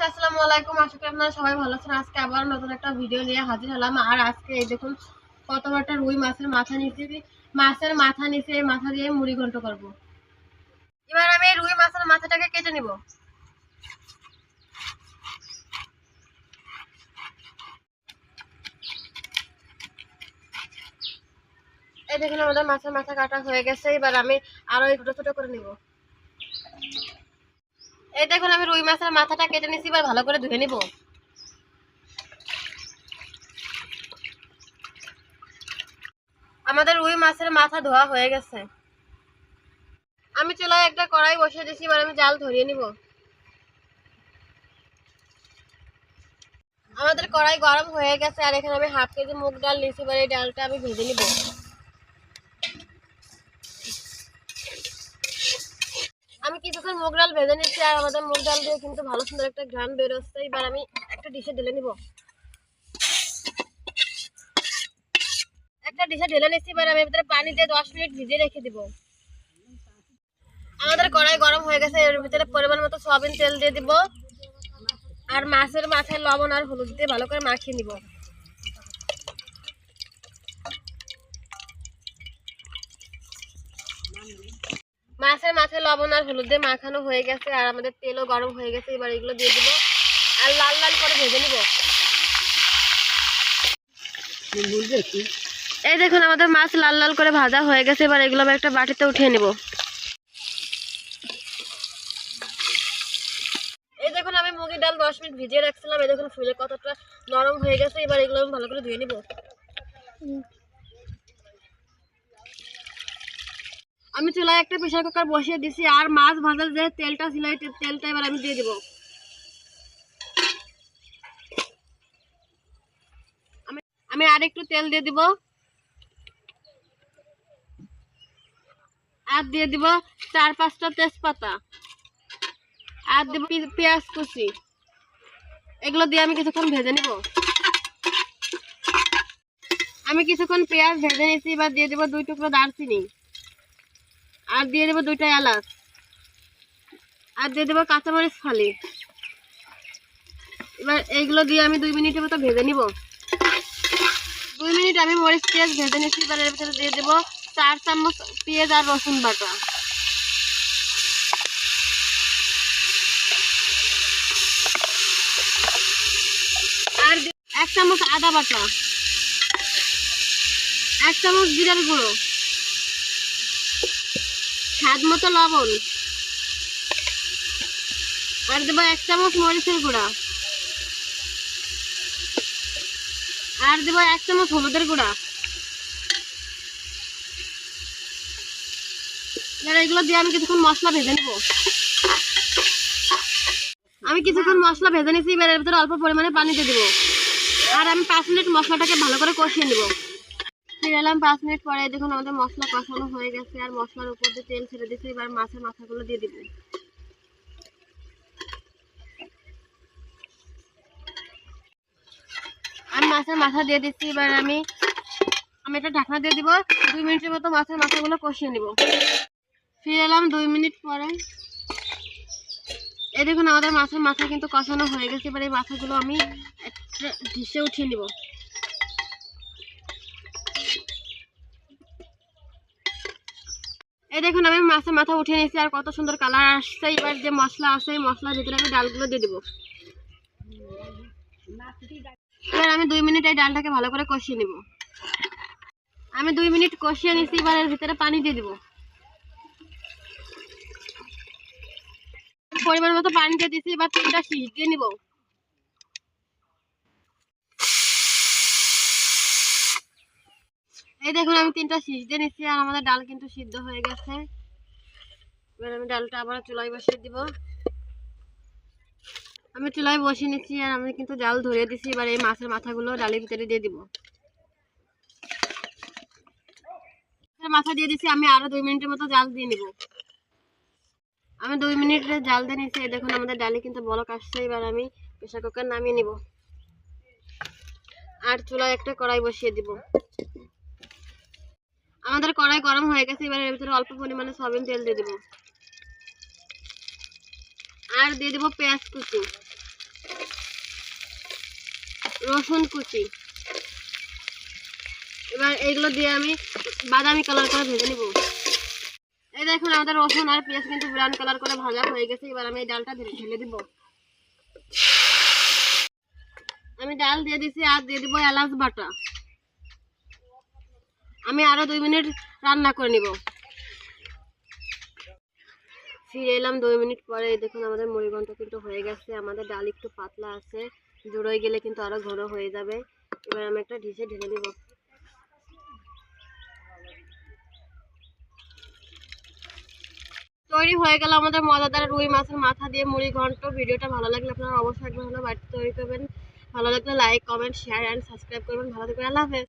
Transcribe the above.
Guys আসসালামু আলাইকুম। আশা করি আপনারা সবাই ভালো আছেন। আজকে আবার নতুন একটা ভিডিও নিয়ে হাজির হলাম। আর আজকে এই দেখুন কত একটা রুই মাছের মাথা নিচে মাছের মাথা নিচে, মাথা দিয়ে মুড়ি ঘন্ট করব। এবার আমি রুই মাছের মাথাটাকে কেটে নিব। এই দেখুন, আমাদের মাছের মাথা কাটা হয়ে গেছে। এবার আমি আরও ছোট ছোট করে নিব। এই দেখুন, আমি রুই মাছের মাথাটা কেটে নিছি, এবার ভালো করে ধুয়ে নিব। আমাদের রুই মাছের মাথা ধোয়া হয়ে গেছে। আমি চুলায় একটা কড়াই বসিয়ে দিছি, এবার আমি জাল ধরিয়ে নিব। আমাদের কড়াই গরম হয়ে গেছে, আর এখানে আমি হাফ কেজি মুগ ডাল নিছি এবার এই ডালটা আমি ভেজে নিব। কিছুক্ষণ মুগ ডাল ভেজে নিচ্ছি আর আমাদের মুগ ডাল দিয়ে কিন্তু ভালো সুন্দর একটা ঘ্রাণ বেরোচ্ছে এবার আমি একটা ডিশে ঢেলে নিব। একটা ডিশে ঢেলে নিচ্ছি, এবার আমি ভিতরে পানি দিয়ে দশ মিনিট ভিজিয়ে রেখে দিব। আমাদের কড়াই গরম হয়ে গেছে, এর ভিতরে পরিমাণ মতো সয়াবিন তেল দিয়ে দিব। আর মাছের মাথায় লবণ আর হলুদ দিয়ে ভালো করে মাখিয়ে নিব। মাছের মাথায় লবণ আর হলুদ দিয়ে মাখানো হয়ে গেছে আর আমাদের তেলও গরম হয়ে গেছে, এবার এগুলো দিয়ে দিব আর লাল লাল করে ভেজে নিব। এই দেখুন, আমাদের মাছ লাল লাল করে ভাজা হয়ে গেছে, এবার এগুলো আমি একটা বাটিতে উঠিয়ে নিব। এই দেখুন, আমি মুগের ডাল দশ মিনিট ভিজিয়ে রাখছিলাম, এই দেখুন, ফুলে কতটা নরম হয়ে গেছে, এবার এগুলো আমি ভালো করে ধুয়ে নিব। আমি চুলায় একটা প্রেশার কুকার বসিয়ে দিছি আর মাছ ভাজার যে তেলটা ছিল তেলটা এবার আমি দিয়ে দিব। আমি আমি আর একটু তেল দিয়ে দিব। আর দিয়ে দিব চার পাঁচটা তেজপাতা। আর দেব পেঁয়াজ কুচি। এগুলো দিয়ে আমি কিছুক্ষণ ভেজে নিব। আমি কিছুক্ষণ পেঁয়াজ ভেজে নিয়েছি, এবার দিয়ে দেবো দুই টুকরো দারচিনি। আর দিয়ে দেবো দুইটা এলাচ। আর দিয়ে দেবো কাঁচামরিচ ফালি। এবার এইগুলো দিয়ে আমি দুই মিনিটের মতো ভেজে নিব। দুই মিনিট আমি মরিচ, পেঁয়াজ ভেজে নিচ্ছি এবার এর ভিতরে দিয়ে দেবো চার চামচ পেঁয়াজ আর রসুন বাটা। আর এক চামচ আদা বাটা। এক চামচ জিরার গুঁড়ো। স্বাদ মতো লবণ। আর দেবো এক চামচ মরিচের গুঁড়া। আর দেবো এক চামচ হলুদের গুঁড়া। এবার এগুলো দিয়ে আমি কিছুক্ষণ মশলা ভেজে নেব। আমি কিছুক্ষণ মশলা ভেজে নিয়েছি, এবার এর ভিতরে অল্প পরিমাণে পানি দিয়ে দেবো। আর আমি পাঁচ মিনিট মশলাটাকে ভালো করে কষিয়ে নেব। ফিরে এলাম পাঁচ মিনিট পরে, দেখুন আমাদের মশলা কষানো হয়ে গেছে, আর মশলার উপর দিয়ে তেল ছেড়ে দিয়েছি, এবার মাছের মাথাগুলো দিয়ে দিব। আমি মাছের মাথা দিয়ে দিচ্ছি, এবার আমি আমি একটা ঢাকনা দিয়ে দিব, দুই মিনিটের মতো মাছের মাথাগুলো কষিয়ে নিব। ফিরে এলাম দুই মিনিট পরে। এই দেখুন আমাদের মাছের মাথা কিন্তু কষানো হয়ে গেছে, এবার এই মাথাগুলো আমি একটা ডিশে উঠিয়ে নিব। এই দেখুন, আমি মাছের মাথা উঠিয়ে নিয়েছি আর কত সুন্দর কালার আসছে। এবার যে মশলা আছে এই মশলার ভিতরে আমি ডালগুলো দিয়ে দেবো। এবার আমি দুই মিনিট এই ডালটাকে ভালো করে কষিয়ে নিব। আমি দুই মিনিট কষিয়ে নিয়েছি, এবার এর ভিতরে পানি দিয়ে দিব। পরিমাণ মতো পানি দিয়ে দিছি এবার তিনটা শীষ দিয়ে নিব। দেখুন, আমি তিনটা শীষ দিয়ে নিচ্ছি আর আমাদের ডাল কিন্তু সিদ্ধ হয়ে গেছে। এবার আমি ডালটা আবার চুলায় বসিয়ে দিব। আমি চুলায় বসিয়ে নিচ্ছি আর আমি কিন্তু জাল ধরিয়ে দিচ্ছি এবার এই মাছের মাথাগুলো ডালের ভিতরে দিয়ে দিব। মাথা দিয়ে দিচ্ছি আমি আরও দুই মিনিটের মতো জাল দিয়ে নিব। আমি দুই মিনিট জাল দিয়ে নিচ্ছি। দেখুন, আমাদের ডালে কিন্তু বলক আসছে। এবার আমি প্রেশার কুকার নামিয়ে নিব। আর চুলায় একটা কড়াই বসিয়ে দিব। আমাদের কড়াই গরম হয়ে গেছে, এবার এর ভিতরে অল্প পরিমাণে সয়াবিন তেল দিয়ে দেবো। আর দিয়ে দেবো পেঁয়াজ কুচি, রসুন কুচি। এবার এইগুলো দিয়ে আমি বাদামি কালার করে ভেজে নিব। এই দেখুন, আমাদের রসুন আর পেঁয়াজ কিন্তু ব্রাউন কালার করে ভাজা হয়ে গেছে, এবার আমি এই ডালটা ঢেলে দিব। আমি ডাল দিয়ে দিছি, আর দিয়ে দিব এলাচ বাটা। আমি আরও দুই মিনিট রান্না করে নিব। ফিরে এলাম দুই মিনিট পরে দেখুন আমাদের মুড়িঘণ্ট কিন্তু হয়ে গেছে। আমাদের ডাল একটু পাতলা আছে, জোড়োয় গেলে কিন্তু আরও ঘন হয়ে যাবে। এবার আমি একটা ঢিসে ঢেলে দিব তৈরি হয়ে গেল আমাদের মজাদার রুই মাছের মাথা দিয়ে মুড়ি ঘন্ট ভিডিওটা ভালো লাগলে আপনারা অবশ্যই একবার হলো বাড়িতে তৈরি করবেন। ভালো লাগলে like comment share and subscribe করবেন। ভালো থাকবেন, আল্লাহ হাফেজ।